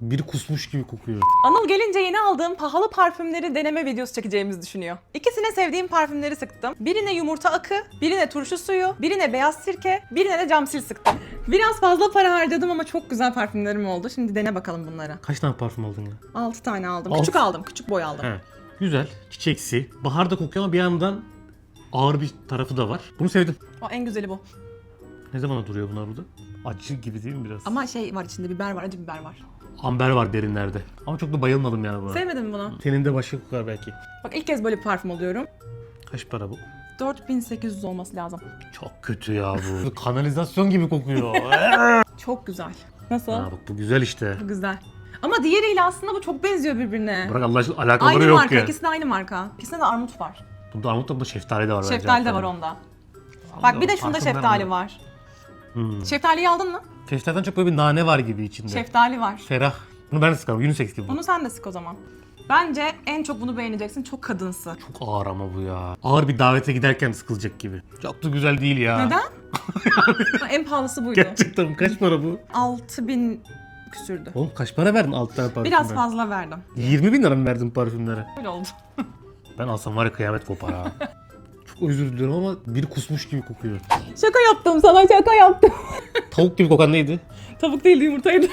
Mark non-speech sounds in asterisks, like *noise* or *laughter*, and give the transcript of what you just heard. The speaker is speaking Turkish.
Biri kusmuş gibi kokuyor. Anıl gelince yeni aldığım pahalı parfümleri deneme videosu çekeceğimizi düşünüyor. İkisine sevdiğim parfümleri sıktım. Birine yumurta akı, birine turşu suyu, birine beyaz sirke, birine de camsil sıktım. Biraz fazla para harcadım ama çok güzel parfümlerim oldu. Şimdi dene bakalım bunları. Kaç tane parfüm aldın ya? 6 tane aldım. Altı. Küçük aldım. Küçük boy aldım. He. Güzel. Çiçeksi. Baharda kokuyor ama bir yandan ağır bir tarafı da var. Bunu sevdim. O en güzeli bu. Ne zamana duruyor bunlar burada? Acı gibi değil mi biraz? Ama şey var içinde biber var, acı biber var. Amber var derinlerde. Ama çok da bayılmadım yani buna. Sevmedin mi bunu? Senin de başka kokar belki. Bak ilk kez böyle bir parfüm alıyorum. Kaç para bu? 4800 olması lazım. Çok kötü ya bu. *laughs* Kanalizasyon gibi kokuyor. *laughs* Çok güzel. Nasıl? ha, bak bu güzel işte. Bu güzel. Ama diğeriyle aslında bu çok benziyor birbirine. Bırak Allah aşkına alakaları Aynı yok marka, ya. ikisi de aynı marka. İkisinde de armut var. Bunda armut da bunda şeftali de var bence. Şeftali de var onda. Bak bir de şunda şeftali var. Hmm. Şeftaliyi aldın mı? Şeftaliden çok böyle bir nane var gibi içinde. Şeftali var. Ferah. Bunu ben de sıkarım. Unisex gibi bu. Onu sen de sık o zaman. Bence en çok bunu beğeneceksin. Çok kadınsı. Çok ağır ama bu ya. Ağır bir davete giderken sıkılacak gibi. Çok da güzel değil ya. Neden? *laughs* en pahalısı buydu. Gerçekten kaç para bu? 6000 küsürdü. Oğlum kaç para verdin 6 tane parfümden? Biraz fazla verdim. 20 bin lira mı verdin parfümlere? Öyle oldu. *laughs* Ben alsam var ya kıyamet kopar ha. Çok özür diliyorum ama biri kusmuş gibi kokuyor. Şaka yaptım sana şaka yaptım. Tavuk gibi kokan neydi? Tavuk değildi yumurtaydı.